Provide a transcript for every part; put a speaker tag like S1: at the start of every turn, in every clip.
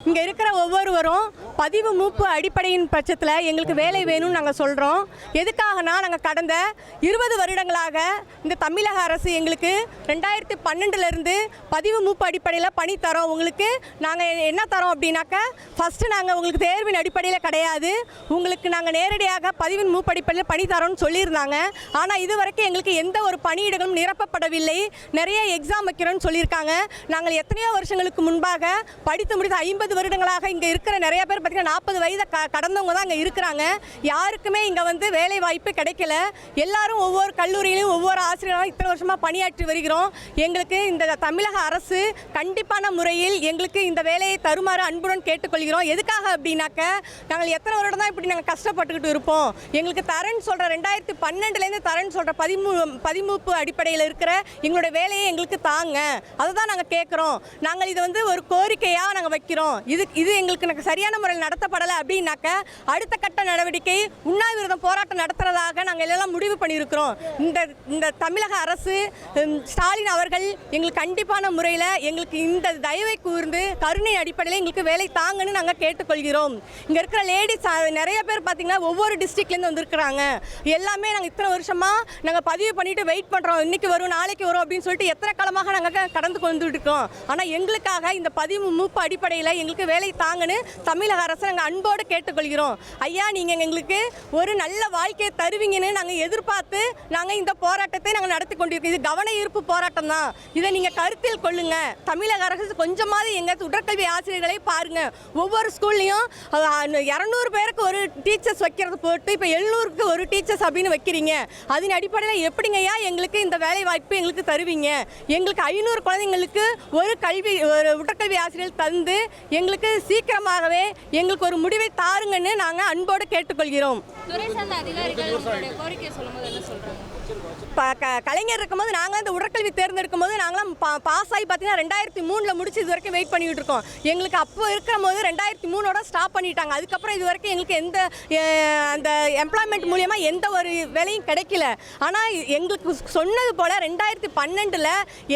S1: இங்கே இருக்கிற ஒவ்வொருவரும் பதிவு மூப்பு அடிப்படையின் பட்சத்தில் எங்களுக்கு வேலை வேணும்னு நாங்கள் சொல்கிறோம் எதுக்காகனா நாங்கள் கடந்த இருபது வருடங்களாக இந்த தமிழக அரசு எங்களுக்கு ரெண்டாயிரத்தி பன்னெண்டுலேருந்து பதிவு மூப்பு அடிப்படையில் பணி தரோம். உங்களுக்கு நாங்கள் என்ன தரோம் அப்படின்னாக்கா ஃபஸ்ட்டு நாங்கள் உங்களுக்கு தேர்வின் அடிப்படையில் கிடையாது. உங்களுக்கு நாங்கள் நேரடியாக பதிவின் மூப்பு அடிப்படையில் பணி தரோம்னு சொல்லியிருந்தாங்க. ஆனால் இது வரைக்கும் எங்களுக்கு எந்த ஒரு பணியிடங்களும் நிரப்பப்படவில்லை. நிறைய எக்ஸாம் வைக்கிறோம்னு சொல்லியிருக்காங்க. நாங்கள் எத்தனையோ வருஷங்களுக்கு முன்பாக படித்து முடித்த ஐம்பது வருடங்களாக இங்கே இருக்கிற நிறைய பேர் பார்த்தீங்கன்னா நாற்பது வயதை க கடந்தவங்க தான் அங்கே இருக்கிறாங்க. யாருக்குமே இங்கே வந்து வேலை வாய்ப்பு கிடைக்கல. எல்லாரும் ஒவ்வொரு கல்லூரியிலையும் ஒவ்வொரு ஆசிரியரும் இத்தனை வருஷமாக பணியாற்றி வருகிறோம். எங்களுக்கு இந்த தமிழக அரசு கண்டிப்பான முறையில் எங்களுக்கு இந்த வேலையை தருமாறு அன்புடன் கேட்டுக்கொள்கிறோம். எதுக்காக அப்படின்னாக்க நாங்கள் எத்தனை வருடம் தான் இப்படி நாங்கள் கஷ்டப்பட்டுக்கிட்டு இருப்போம். எங்களுக்கு தரேன்னு சொல்கிற ரெண்டாயிரத்தி பன்னெண்டுலேருந்து தரேன்னு சொல்கிற பதிமூ பதிமூப்பு அடிப்படையில் இருக்கிற எங்களுடைய வேலையை எங்களுக்கு தாங்க. அதை தான் நாங்கள் கேட்குறோம். நாங்கள் இது வந்து ஒரு கோரிக்கையாக நாங்கள் வைக்கிறோம். இது இது எங்களுக்கு எனக்கு சரியான முறையில் நடத்தப்படலை அப்படின்னாக்க அடுத்த கட்ட நடவடிக்கை உண்ணாவிரதம் போராட்டம் நடத்துறதாக நாங்கள் எல்லாம் முடிவு பண்ணியிருக்கிறோம். இந்த இந்த தமிழக அரசு ஸ்டாலின் அவர்கள் எங்களுக்கு கண்டிப்பான முறையில் எங்களுக்கு இந்த தயவை கூர்ந்து கருணை அடிப்படையில் எங்களுக்கு வேலை தாங்கன்னு நாங்கள் கேட்டுக்கொள்கிறோம். இங்கே இருக்கிற லேடிஸ் நிறைய பேர் பார்த்தீங்கன்னா ஒவ்வொரு டிஸ்ட்ரிக்ட்லேருந்து வந்திருக்கிறாங்க. எல்லாமே நாங்கள் இத்தனை வருஷமாக நாங்கள் பதிவு பண்ணிட்டு வெயிட் பண்ணுறோம் இன்னைக்கு வரும் நாளைக்கு வரும் அப்படின்னு சொல்லிட்டு எத்தனை காலமாக நாங்கள் கடந்து கொண்டு இருக்கோம். ஆனால் எங்களுக்காக இந்த பதிவு மூப்பு அடிப்படையில் எங்களுக்கு வேலை தாங்கன்னு தமிழக அரசு நாங்கள் அன்போடு கேட்டுக்கொள்கிறோம். ஐயா நீங்கள் எங்களுக்கு ஒரு நல்ல வாழ்க்கையை தருவீங்கன்னு நாங்கள் எதிர்பார்த்து நாங்கள் இந்த போராட்டத்தை நாங்கள் நடத்தி கொண்டிருக்கோம். இது கவன ஈர்ப்பு போராட்டம் தான். இதை நீங்கள் கருத்தில் கொள்ளுங்க. தமிழக அரசு கொஞ்சமாவது எங்கள் உடற்கல்வி ஆசிரியர்களை பாருங்க. ஒவ்வொரு ஸ்கூல்லையும் இரநூறு பேருக்கு ஒரு டீச்சர்ஸ் வைக்கிறது போட்டு இப்போ எழுநூறுக்கு ஒரு டீச்சர்ஸ் அப்படின்னு வைக்கிறீங்க. அதன் அடிப்படையில் எப்படிங்கய்யா எங்களுக்கு இந்த வேலை வாய்ப்பு எங்களுக்கு தருவீங்க? எங்களுக்கு ஐநூறு குழந்தைங்களுக்கு ஒரு கல்வி ஒரு உடற்கல்வி ஆசிரியர் தந்து எங்களுக்கு சீக்கிரமாகவே எங்களுக்கு ஒரு முடிவை தாருங்கன்னு நாங்கள் அன்போடு கேட்டுக்கொள்கிறோம்.
S2: துறை சார்ந்த அதிகாரிகள் சொல்லும்போது என்ன
S1: சொல்கிறாங்க கலைஞர் இருக்கும்போது நாங்கள் இந்த உடற்கல்வி தேர்ந்தெடுக்கும் போது நாங்களாம் பா பாஸ் ஆகி பார்த்தீங்கன்னா ரெண்டாயிரத்தி மூணில் முடிச்சு இது வரைக்கும் வெயிட் பண்ணிகிட்டு இருக்கோம். எங்களுக்கு அப்போ இருக்கிற போது ரெண்டாயிரத்தி மூணோட ஸ்டாப் பண்ணிட்டாங்க. அதுக்கப்புறம் இது வரைக்கும் எங்களுக்கு எந்த அந்த எம்ப்ளாய்மெண்ட் மூலியமாக எந்த ஒரு வேலையும் கிடைக்கல. ஆனால் எங்களுக்கு சொன்னது போல் ரெண்டாயிரத்தி பன்னெண்டில்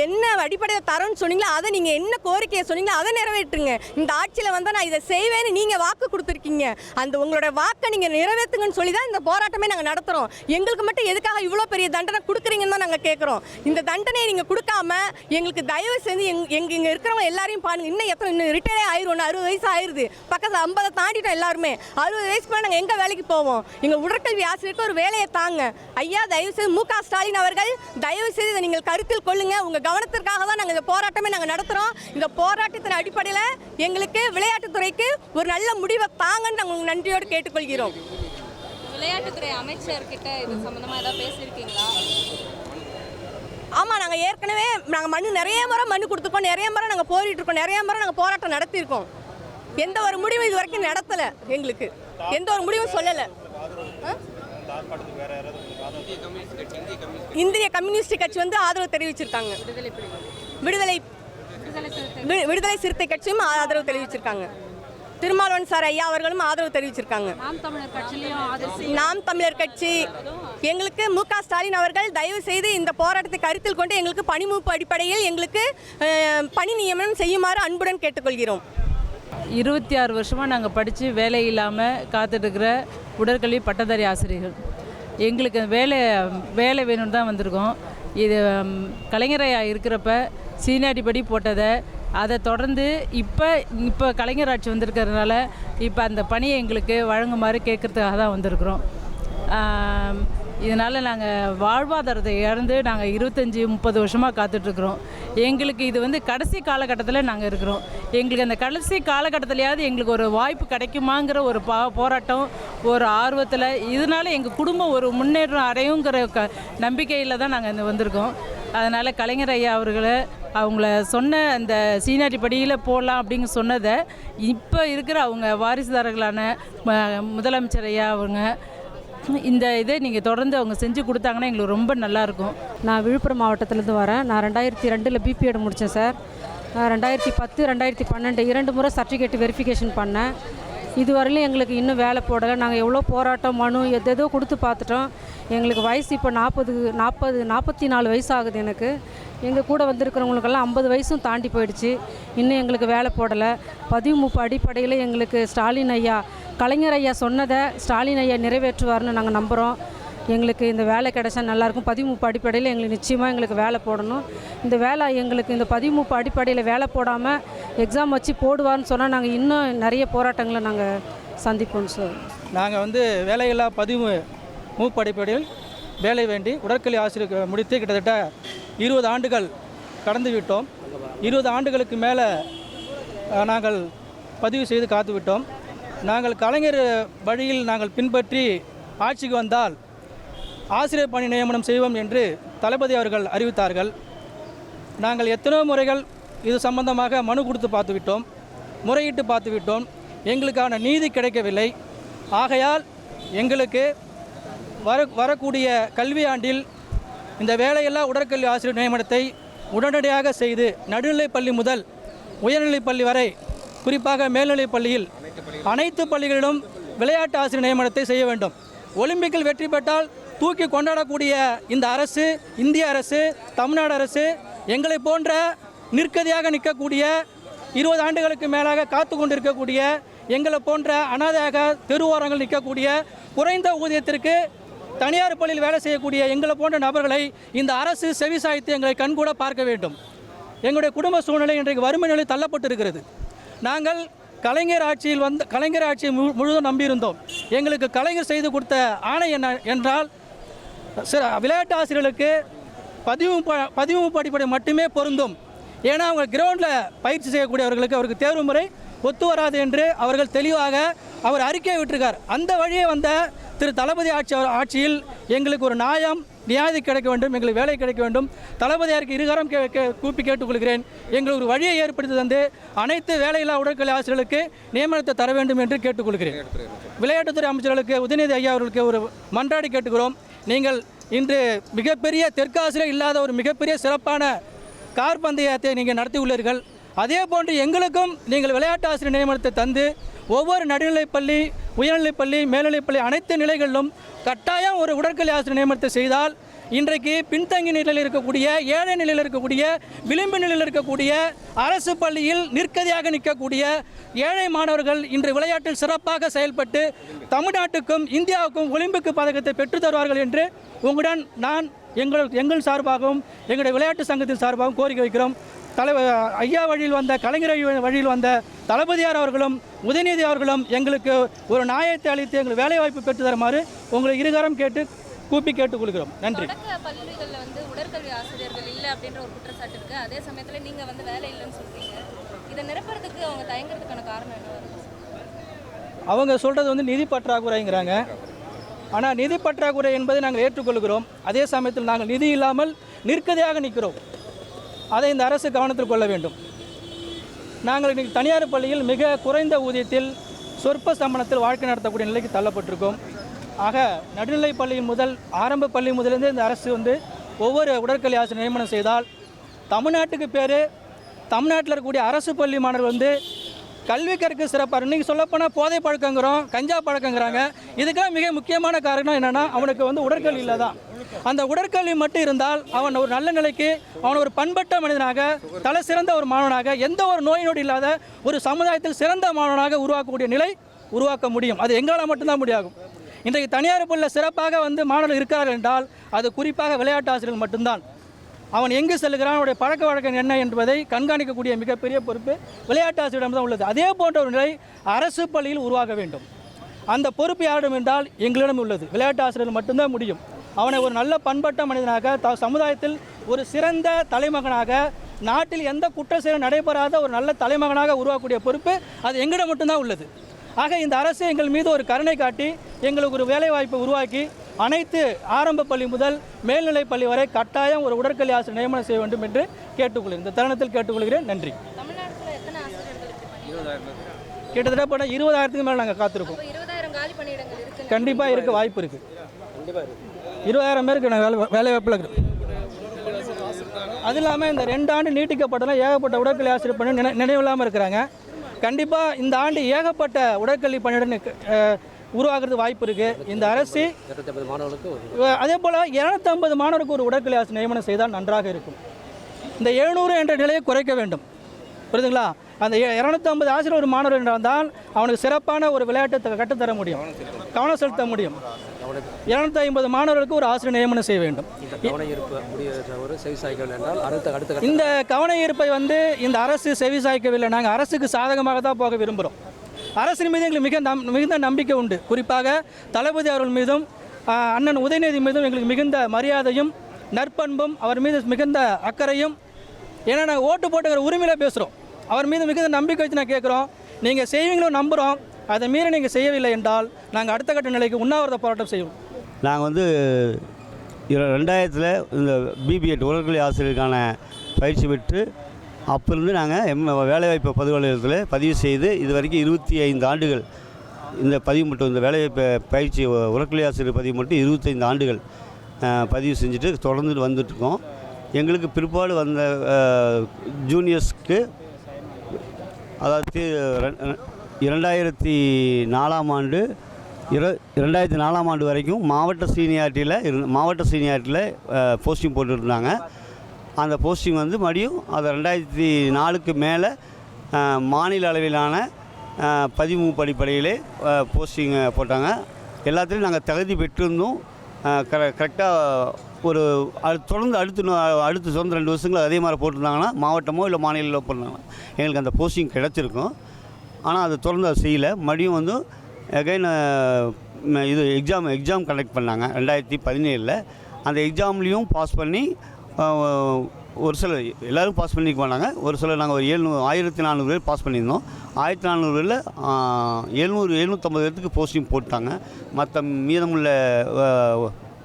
S1: என்ன அடிப்படையில் தரோன்னு சொன்னீங்களோ அதை நீங்கள் என்ன கோரிக்கையை சொன்னீங்களோ அதை நிறைவேற்றுங்க. இந்த ஆட்சியில் வந்து நான் இதை செய்வேன்னு நீங்கள் வாக்கு கொடுத்துருக்கீங்க. அந்த உங்களோட வாக்கை நீங்கள் நிறைவேற்றுங்கன்னு சொல்லி தான் இந்த போராட்டமே நாங்கள் நடத்துகிறோம் எங்களுக்கு மட்டும் எதுக்காக இவ்வளோ பெரிய தண்டனை கொடுக்குறீங்கன்னு தான் நாங்கள் கேட்குறோம் இந்த தண்டனையை நீங்கள் கொடுக்காம எங்களுக்கு தயவு செஞ்சு எங் எங்கள் இங்கே இருக்கிறவங்க எல்லாரையும் பாருங்க. இன்னும் எத்தனை இன்னும் ரிட்டையரே ஆயிரும். ஒன்று அறுபது வயசு ஆயிருது. பக்கத்தில் ஐம்பதை தாண்டிட்டோம் எல்லாருமே. அறுபது வயசுக்கு மேலே நாங்கள் எங்கே வேலைக்கு போவோம்? எங்கள் உடற்கல்வி ஆசிரியருக்கு ஒரு வேலையை தாங்க. ஐயா தயவு செய்து மு க. ஸ்டாலின் அவர்கள் தயவு செய்து இதை நீங்கள் கருத்தில் கொள்ளுங்க. உங்கள் கவனத்திற்காக தான் நாங்கள் இந்த போராட்டமே நாங்கள் நடத்துகிறோம் இந்த போராட்டத்தின் அடிப்படையில் எங்களுக்கு விளையாட்டுத்துறைக்கு ஒரு நல்ல முடிவை தாங்கன்னு நாங்கள் உங்கள் நன்றியோடு கேட்டுக்கொள்கிறோம்.
S2: விளையாட்டுத்துறை அமைச்சர்கிட்ட இது சம்பந்தமா ஏதாவது பேசியிருக்கீங்களா?
S1: ஆமாம் நாங்கள் ஏற்கனவே நாங்கள் மனு நிறைய முறை மனு கொடுத்துருக்கோம் நிறைய முறை நாங்கள் போரிட்டு இருக்கோம் நிறைய முறை நாங்கள் போராட்டம் நடத்தியிருக்கோம். எந்த ஒரு முடிவும் இது வரைக்கும் நடத்தலை எங்களுக்கு. எந்த ஒரு முடிவும் சொல்லலை? இந்திய கம்யூனிஸ்ட் கட்சி வந்து ஆதரவு தெரிவிச்சிருக்காங்க. விடுதலை விடுதலை சிறுத்தை கட்சியும் ஆதரவு தெரிவிச்சிருக்காங்க. திருமாவளவன் சார் ஐயா அவர்களும் ஆதரவு தெரிவிச்சிருக்காங்க.
S2: நாம் தமிழர்
S1: கட்சி. எங்களுக்கு மு க ஸ்டாலின் அவர்கள் தயவு செய்து இந்த போராட்டத்தை கருத்தில் கொண்டு எங்களுக்கு பணிமூப்பு அடிப்படையில் எங்களுக்கு பணி நியமனம் செய்யுமாறு அன்புடன் கேட்டுக்கொள்கிறோம்.
S3: இருபத்தி ஆறு வருஷமாக நாங்கள் படித்து வேலை இல்லாமல் காத்துட்ருக்கிற உடற்கல்வி பட்டதாரி ஆசிரியர்கள். எங்களுக்கு வேலை வேலை வேணும்னு தான் வந்திருக்கோம். இது ம், கலைஞரையா இருக்கிறப்ப சீனியாரிட்டி படி போட்டதை அதை தொடர்ந்து இப்போ இப்போ கலைஞர் ஆட்சி வந்திருக்கிறதுனால இப்போ அந்த பணியை எங்களுக்கு வழங்குமாறு கேட்குறதுக்காக தான் வந்திருக்கிறோம். இதனால் நாங்கள் வாழ்வாதாரத்தை இழந்து நாங்கள் இருபத்தஞ்சி முப்பது வருஷமாக காத்துட்ருக்குறோம். எங்களுக்கு இது வந்து கடைசி காலகட்டத்தில் நாங்கள் இருக்கிறோம். எங்களுக்கு அந்த கடைசி காலகட்டத்திலையாவது எங்களுக்கு ஒரு வாய்ப்பு கிடைக்குமாங்கிற ஒரு பா போராட்டம் ஒரு ஆர்வத்தில் இதனால் எங்கள் குடும்பம் ஒரு முன்னேற்றம் அடையுங்கிற க நம்பிக்கையில் தான் நாங்கள் இந்த வந்திருக்கோம். அதனால் கலைஞர் ஐயா அவர்களை அவங்கள சொன்ன அந்த சீனியாரிட்டி படியில் போடலாம் அப்படின்னு சொன்னதை இப்போ இருக்கிற அவங்க வாரிசுதாரர்களான முதலமைச்சர் ஐயா அவங்க இந்த இதை நீங்கள் தொடர்ந்து அவங்க செஞ்சு கொடுத்தாங்கன்னா எங்களுக்கு ரொம்ப நல்லாயிருக்கும்
S4: நான் விழுப்புரம் மாவட்டத்திலேருந்து வரேன். நான் ரெண்டாயிரத்தி ரெண்டில் பிபிஎட் முடித்தேன் சார். ரெண்டாயிரத்தி பத்து ரெண்டாயிரத்தி பன்னெண்டு இரண்டு முறை சர்டிஃபிகேட் வெரிஃபிகேஷன் பண்ணேன். இதுவரையிலும் எங்களுக்கு இன்னும் வேலை போடலை. நாங்கள் எவ்வளோ போராட்டம் மனு எதேதோ கொடுத்து பார்த்துட்டோம். எங்களுக்கு வயசு இப்போ நாற்பது நாற்பது நாற்பத்தி நாலு வயசு ஆகுது எனக்கு. எங்கள் கூட வந்திருக்கிறவங்களுக்கெல்லாம் ஐம்பது வயசும் தாண்டி போயிடுச்சு. இன்னும் எங்களுக்கு வேலை போடலை. பதிவு அடிப்படையில் எங்களுக்கு ஸ்டாலின் ஐயா கலைஞர் ஐயா சொன்னதை ஸ்டாலின் ஐயா நிறைவேற்றுவார்னு நாங்கள் நம்புகிறோம் எங்களுக்கு இந்த வேலை கிடைச்சா நல்லாயிருக்கும். பதிமுப்பு அடிப்படையில் எங்களுக்கு நிச்சயமாக எங்களுக்கு வேலை போடணும். இந்த வேலை எங்களுக்கு இந்த பதிமுப்பு அடிப்படையில் வேலை போடாமல் எக்ஸாம் வச்சு போடுவார்னு சொன்னால் நாங்கள் இன்னும் நிறைய போராட்டங்களை நாங்கள் சந்திப்போம் சார்
S5: நாங்கள் வந்து வேலையில்லா பதிவு மூப்படைப்படையில் வேலை வேண்டி உடற்கல்வி ஆசிரியர் முடித்து கிட்டத்தட்ட இருபது ஆண்டுகள் கடந்து விட்டோம். இருபது ஆண்டுகளுக்கு மேலே நாங்கள் பதிவு செய்து காத்து விட்டோம். நாங்கள் கலைஞர் வழியில் நாங்கள் பின்பற்றி ஆட்சிக்கு வந்தால் ஆசிரியர் பணி நியமனம் செய்வோம் என்று தளபதி அவர்கள் அறிவித்தார்கள். நாங்கள் எத்தனையோ முறைகள் இது சம்பந்தமாக மனு கொடுத்து பார்த்து விட்டோம். முறையிட்டு பார்த்து விட்டோம். எங்களுக்கான நீதி கிடைக்கவில்லை. ஆகையால் எங்களுக்கு வர வரக்கூடிய கல்வியாண்டில் இந்த வேலையில்லா உடற்கல்வி ஆசிரியர் நியமனத்தை உடனடியாக செய்து நடுநிலைப் பள்ளி முதல் உயர்நிலைப் பள்ளி வரை குறிப்பாக மேல்நிலைப் பள்ளியில் அனைத்து பள்ளிகளிலும் விளையாட்டு ஆசிரியர் நியமனத்தை செய்ய வேண்டும். ஒலிம்பிக்கில் வெற்றி பெற்றால் தூக்கி கொண்டாடக்கூடிய இந்த அரசு இந்திய அரசு தமிழ்நாடு அரசு எங்களை போன்ற நிற்கதியாக நிற்கக்கூடிய இருபது ஆண்டுகளுக்கு மேலாக காத்து கொண்டிருக்கக்கூடிய எங்களை போன்ற அனாதையாக தெருவோரங்கள் நிற்கக்கூடிய குறைந்த ஊதியத்திற்கு தனியார் பள்ளியில் வேலை செய்யக்கூடிய எங்களை போன்ற நபர்களை இந்த அரசு செவிசாய்த்து எங்களை கண்கூட பார்க்க வேண்டும். எங்களுடைய குடும்ப சூழ்நிலை இன்றைக்கு வறுமை நிலை தள்ளப்பட்டிருக்கிறது. நாங்கள் கலைஞர் ஆட்சியில் வந்து கலைஞர் ஆட்சியை முழு முழுதும் நம்பியிருந்தோம். எங்களுக்கு கலைஞர் செய்து கொடுத்த ஆணை என்ன என்றால் சில விளையாட்டு ஆசிரியர்களுக்கு பதிவு ப- பதிவு படிப்படை மட்டுமே பொருந்தும். ஏன்னா அவங்க கிரவுண்டில் பயிற்சி செய்யக்கூடியவர்களுக்கு அவருக்கு தேர்வு முறை ஒத்து வராது என்று அவர்கள் தெளிவாக அவர் அறிக்கை விட்டிருக்கார். அந்த வழியே வந்த திரு தளபதி ஆட்சி ஆட்சியில் எங்களுக்கு ஒரு நியாயம் நியாயதி கிடைக்க வேண்டும் எங்களுக்கு வேலை கிடைக்க வேண்டும். தளபதியாருக்கு இருகரம் கே கூப்பி கேட்டுக்கொள்கிறேன். எங்களுக்கு ஒரு வழியை ஏற்படுத்தி தந்து அனைத்து வேலையில்லா உடற்கல்வி ஆசிரியர்களுக்கு நியமனத்தை தர வேண்டும் என்று கேட்டுக்கொள்கிறேன். விளையாட்டுத்துறை அமைச்சர்களுக்கு உதயநிதி ஐயா அவர்களுக்கு ஒரு மன்றாடி கேட்டுக்கிறோம். நீங்கள் இன்று மிகப்பெரிய தெற்காசிரியர் இல்லாத ஒரு மிகப்பெரிய சிறப்பான கார் பந்தயத்தை நீங்கள் நடத்தியுள்ளீர்கள். அதே போன்று எங்களுக்கும் நீங்கள் விளையாட்டு ஆசிரியர் நியமனத்தை தந்து ஒவ்வொரு நடுநிலைப்பள்ளி உயர்நிலைப்பள்ளி மேல்நிலைப்பள்ளி அனைத்து நிலைகளிலும் கட்டாயம் ஒரு உடற்கல்வி ஆசிரியர் நியமனத்தை செய்தால் இன்றைக்கு பின்தங்கிய நிலையில் இருக்கக்கூடிய ஏழை நிலையில் இருக்கக்கூடிய விளிம்பு நிலையில் இருக்கக்கூடிய அரசு பள்ளியில் நிற்கதியாக நிற்கக்கூடிய ஏழை மாணவர்கள் இன்று விளையாட்டில் சிறப்பாக செயல்பட்டு தமிழ்நாட்டுக்கும் இந்தியாவுக்கும் ஒலிம்பிக் பதக்கத்தை பெற்றுத் தருவார்கள் என்று உங்களுடன் நான் எங்கள் எங்கள் சார்பாகவும் எங்களுடைய விளையாட்டு சங்கத்தின் சார்பாகவும் கோரிக்கை வைக்கிறோம். தலைவர் ஐயா வழியில் வந்த கலைஞர் வழியில் வந்த தளபதியார் அவர்களும் உதயநிதி அவர்களும் எங்களுக்கு ஒரு நியாயத்தை அளித்து எங்களுக்கு வேலைவாய்ப்பு பெற்று தருமாறு உங்களை இருகரம் கேட்டு கூப்பி கேட்டுக்கொள்கிறோம் நன்றி.
S2: பள்ளிகளில் வந்து உடற்கல்வி ஆசிரியர்கள் இல்லை அப்படின்ற ஒரு குற்றச்சாட்டு இருக்கு. அதே சமயத்துல நீங்க வந்து வேலை இல்லைன்னு சொல்றீங்க. இதை நிரப்புறதுக்கு அவங்க தயங்குறதுக்கான காரணம் என்ன?
S5: அவங்க சொல்கிறது வந்து நிதி பற்றாக்குறைங்கிறாங்க. ஆனால் நிதி பற்றாக்குறை என்பதை நாங்கள் ஏற்றுக்கொள்கிறோம். அதே சமயத்தில் நாங்கள் நிதி இல்லாமல் நிற்கதியாக நிற்கிறோம். அதை இந்த அரசு கவனத்தில் கொள்ள வேண்டும். நாங்கள் இன்றைக்கி தனியார் பள்ளியில் மிக குறைந்த ஊதியத்தில் சொற்ப சம்பளத்தில் வாழ்க்கை நடத்தக்கூடிய நிலைக்கு தள்ளப்பட்டிருக்கோம். ஆக நடுநிலை பள்ளி முதல் ஆரம்ப பள்ளி முதலிருந்து இந்த அரசு வந்து ஒவ்வொரு உடற்கல்வி ஆசிரியர் நியமனம் செய்தால் தமிழ்நாட்டுக்கு பேர் தமிழ்நாட்டில் இருக்கக்கூடிய அரசு பள்ளி மாணவர் வந்து கல்வி கற்க சிறப்பாக இன்றைக்கி சொல்லப்போனால் போதை பழக்கங்கிறோம் கஞ்சா பழக்கங்கிறாங்க. இதுக்கெல்லாம் மிக முக்கியமான காரணம் என்னென்னா அவனுக்கு வந்து உடற்கல்வி இல்லை தான் அந்த உடற்கல்வி மட்டும் இருந்தால் அவன் ஒரு நல்ல நிலைக்கு அவன் ஒரு பண்பட்ட மனிதனாக தலை சிறந்த ஒரு மாணவனாக எந்த ஒரு நோய் நொடி இல்லாத ஒரு சமுதாயத்தில் சிறந்த மாணவனாக உருவாக்கக்கூடிய நிலை உருவாக்க முடியும். அது எங்களால் மட்டும்தான் முடியாகும். இன்றைக்கு தனியார் பள்ளியில் சிறப்பாக வந்து மாணவர்கள் இருக்கிறார்கள் என்றால் அது குறிப்பாக விளையாட்டு ஆசிரியர்கள் மட்டும்தான். அவன் எங்கு செல்கிறான் அவனுடைய பழக்க வழக்கம் என்ன என்பதை கண்காணிக்கக்கூடிய மிகப்பெரிய பொறுப்பு விளையாட்டு ஆசிரியரிடம் தான் உள்ளது. அதே போன்ற ஒரு நிலை அரசு பள்ளியில் உருவாக வேண்டும். அந்த பொறுப்பு யாரிடம் என்றால் எங்களிடம் உள்ளது. விளையாட்டு ஆசிரியர்கள் மட்டும்தான் முடியும். அவனை ஒரு நல்ல பண்பட்ட மனிதனாக த சமுதாயத்தில் ஒரு சிறந்த தலைமகனாக நாட்டில் எந்த குற்ற செயலும் நடைபெறாத ஒரு நல்ல தலைமகனாக உருவாக்கக்கூடிய பொறுப்பு அது எங்களிடம் மட்டும்தான் உள்ளது. ஆக இந்த அரசு எங்கள் மீது ஒரு கருணை காட்டி எங்களுக்கு ஒரு வேலைவாய்ப்பை உருவாக்கி அனைத்து ஆரம்ப பள்ளி முதல் மேல்நிலைப் பள்ளி வரை கட்டாயம் ஒரு உடற்கல்வி ஆசிரியர் நியமனம் செய்ய வேண்டும் என்று கேட்டுக்கொள்கிறேன். இந்த தருணத்தில் கேட்டுக்கொள்கிறேன். நன்றி. கிட்டத்தட்ட போன இருபதாயிரத்துக்கு மேலே நாங்கள் காத்திருக்கோம். கண்டிப்பாக இருக்க வாய்ப்பு இருக்குது இருபதாயிரம் பேருக்கு நாங்கள் வேலை வேலை வாய்ப்பில் இருக்கிறோம். அது இல்லாமல் இந்த ரெண்டு ஆண்டு நீட்டிக்கப்பட்டதில் ஏகப்பட்ட உடற்கல்வி ஆசிரியர் பணி நினை நினைவில்லாமல் இருக்கிறாங்க. கண்டிப்பாக இந்த ஆண்டு ஏகப்பட்ட உடற்கல்வி பணியுடன் உருவாகிறது வாய்ப்பு இருக்குது இந்த அரசு அதே போல் இரநூத்தம்பது மாணவருக்கு ஒரு உடற்கல்வி ஆசிரியர் நியமனம் செய்தால் நன்றாக இருக்கும். இந்த எழுநூறு என்ற நிலையை குறைக்க வேண்டும். புரியுதுங்களா? அந்த இரநூத்தி ஐம்பது ஆசிரியர் ஒரு மாணவர் என்றால் அவனுக்கு சிறப்பான ஒரு விளையாட்டை கற்றுத்தர முடியும். கவனம் செலுத்த முடியும். இரநூத்தி ஐம்பது மாணவர்களுக்கு ஒரு ஆசிரியர் நியமனம் செய்ய வேண்டும்.
S6: இந்த கவன ஈர்ப்பை
S5: வந்து இந்த அரசு செவி சாய்க்கவில்லை. நாங்கள் அரசுக்கு சாதகமாக தான் போக விரும்புகிறோம் அரசின் மீது எங்களுக்கு மிக நம் மிகுந்த நம்பிக்கை உண்டு. குறிப்பாக தளபதி அவர்கள் மீதும் அண்ணன் உதயநிதி மீதும் எங்களுக்கு மிகுந்த மரியாதையும் நற்பண்பும் அவர் மீது மிகுந்த அக்கறையும். ஏன்னா நாங்கள் ஓட்டு போட்டுக்கிற உரிமையில் பேசுகிறோம் அவர் மீது மிகுந்த நம்பிக்கை வச்சு நான் கேட்குறோம் நீங்கள் செய்வீங்களோ நம்புகிறோம் அதை மீறி நீங்கள் செய்யவில்லை என்றால் நாங்கள் அடுத்த கட்ட நிலைக்கு உண்ணாவிரத போராட்டம் செய்வோம்.
S7: நாங்கள் வந்து ரெண்டாயிரத்தில் இந்த பிபிஎட் உலகக்கல்வி ஆசிரியருக்கான பயிற்சி பெற்று அப்போருந்து நாங்கள் எம் வேலைவாய்ப்பு பதிவு அலுவலகத்தில் பதிவு செய்து இது வரைக்கும் இருபத்தி ஐந்து ஆண்டுகள் இந்த பதிவு மட்டும் இந்த வேலைவாய்ப்பு பயிற்சி உ- ஆசிரியர் பதிவு மட்டும் இருபத்தைந்து ஆண்டுகள் பதிவு செஞ்சுட்டு தொடர்ந்துட்டு வந்துட்டுருக்கோம். எங்களுக்கு பிற்பாடு வந்த ஜூனியர்ஸ்க்கு அதாவது இரண்டாயிரத்தி நாலாம் ஆண்டு இர இரண்டாயிரத்தி நாலாம் ஆண்டு வரைக்கும் மாவட்ட சீனியாரிட்டியில் இரு மாவட்ட சீனியாரிட்டியில் போஸ்டிங் போட்டுருந்தாங்க. அந்த போஸ்டிங் வந்து மறுபடியும் அது ரெண்டாயிரத்தி நாலுக்கு மேலே மாநில அளவிலான அஹ், படிப்படையிலே போஸ்டிங் போட்டாங்க. எல்லாத்துலேயும் நாங்கள் தகுதி பெற்றிருந்தோம். கர கரெக்டாக ஒரு அது தொடர்ந்து அடுத்து அடுத்து தொடர்ந்து ரெண்டு வருஷங்கள் அதே மாதிரி போட்டிருந்தாங்கன்னா மாவட்டமோ இல்லை மாநிலமோ போட்டிருந்தாங்கன்னா எங்களுக்கு அந்த போஸ்டிங் கிடச்சிருக்கும். ஆனால் அது தொடர்ந்து அதை செய்யலை. மறுபடியும் வந்து அகைன் இது எக்ஸாம் எக்ஸாம் கண்டக்ட் பண்ணாங்க ரெண்டாயிரத்தி பதினேழில். அந்த எக்ஸாம்லேயும் பாஸ் பண்ணி ஒரு சிலர் எல்லோரும் பாஸ் பண்ணிக்க மாட்டாங்க. ஒரு சில நாங்கள் ஒரு ஏழ்நூறு ஆயிரத்தி நானூறு பேர் பாஸ் பண்ணியிருந்தோம். ஆயிரத்தி நானூறு பேரில் எழுநூறு எழுநூற்றம்பது பேர்த்துக்கு போஸ்டிங் போட்டாங்க. மற்ற மீதமுள்ள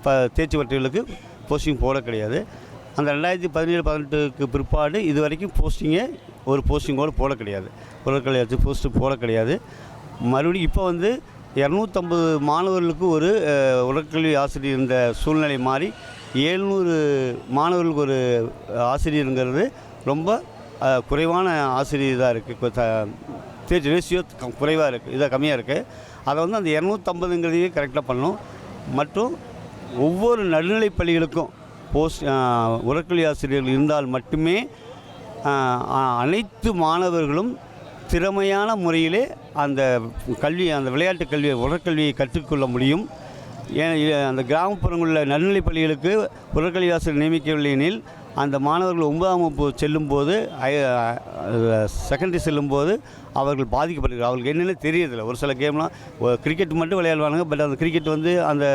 S7: ப தேர்ச்சி பெற்றவர்களுக்கு போஸ்டிங் போட கிடையாது. அந்த ரெண்டாயிரத்தி பதினேழு பதினெட்டுக்கு பிற்பாடு இது வரைக்கும் போஸ்டிங்கே ஒரு போஸ்டிங்கோடு போட கிடையாது. போட கிடையாது போஸ்ட்டு போட கிடையாது. மறுபடியும் இப்போ வந்து இரநூத்தம்பது மாணவர்களுக்கு ஒரு உடற்கல்வி ஆசிரியர் இருந்த சூழ்நிலை மாறி ஏழ்நூறு மாணவர்களுக்கு ஒரு ஆசிரியருங்கிறது ரொம்ப குறைவான ஆசிரியர் தான் இருக்குது தேர்ச்சி ரேஷியோ குறைவாக இருக்குது இதாக கம்மியாக இருக்குது அதை வந்து அந்த இரநூத்தம்பதுங்கிறதையும் கரெக்டாக பண்ணணும். மற்றும் ஒவ்வொரு நடுநிலைப் பள்ளிகளுக்கும் போஸ்ட் உடற்கல்வி ஆசிரியர்கள் இருந்தால் மட்டுமே அனைத்து மாணவர்களும் திறமையான முறையிலே அந்த கல்வி அந்த விளையாட்டு கல்வியை உடற்கல்வியை கற்றுக்கொள்ள முடியும். ஏன் அந்த கிராமப்புறங்களில் நடுநிலைப் பள்ளிகளுக்கு உடற்கல்வி ஆசிரியர் நியமிக்கவில்லை எனில் அந்த மாணவர்கள் ஒன்பதாம் வகுப்பு செல்லும்போது செகண்டரி செல்லும்போது அவர்கள் பாதிக்கப்படுகிறார் அவர்களுக்கு என்னென்ன தெரியறதில்ல. ஒரு சில கேம்லாம் கிரிக்கெட் மட்டும் விளையாடுவாங்க பட் அந்த கிரிக்கெட் வந்து அந்த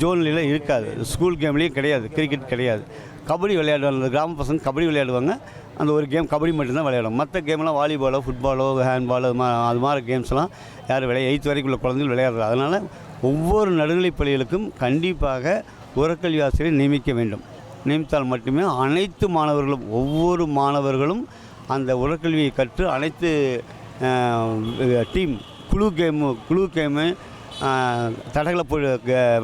S7: ஜோன்ல இருக்காது. ஸ்கூல் கேம்லேயும் கிடையாது. கிரிக்கெட் கிடையாது. கபடி விளையாடுவாங்க. அந்த கிராம பசங்க கபடி விளையாடுவாங்க. அந்த ஒரு கேம் கபடி மட்டும்தான் விளையாடும். மற்ற கேம்லாம் வாலிபாலோ ஃபுட்பாலோ ஹேண்ட்பாலோ அது மாதிரி அது மாதிரி கேம்ஸ்லாம் யார் விளையா எயித்து வரைக்கும் உள்ள குழந்தைகள் விளையாடுறது. அதனால் ஒவ்வொரு நடுநிலைப் பள்ளிகளுக்கும் கண்டிப்பாக உரக்கல்வி ஆசிரியர் நியமிக்க வேண்டும். நியமித்தால் மட்டுமே அனைத்து மாணவர்களும் ஒவ்வொரு மாணவர்களும் அந்த உடற்கல்வியை கற்று அனைத்து டீம் குழு கேமு குழு கேமு தடகள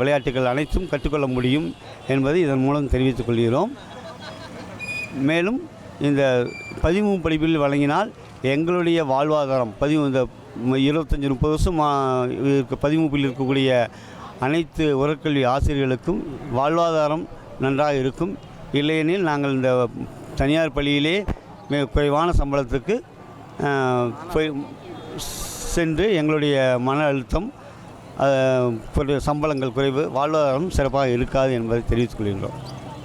S7: விளையாட்டுகள் அனைத்தும் கற்றுக்கொள்ள முடியும் என்பதை இதன் மூலம் தெரிவித்துக் கொள்கிறோம். மேலும் இந்த பதிமூணு படிப்பில் வழங்கினால் எங்களுடைய வாழ்வாதாரம் பதிவு இந்த இருபத்தஞ்சி முப்பது வருஷம் இருக்க பதிமூப்பில் இருக்கக்கூடிய அனைத்து உரக்கல்வி ஆசிரியர்களுக்கும் வாழ்வாதாரம் நன்றாக இருக்கும். இல்லையெனில் நாங்கள் இந்த தனியார் பள்ளியிலே மிக குறைவான சம்பளத்துக்கு போய் சென்று எங்களுடைய மன அழுத்தம் சம்பளங்கள் குறைவு வாழ்வாதாரம் சிறப்பாக இருக்காது என்பதை தெரிவித்துக் கொள்கின்றோம்.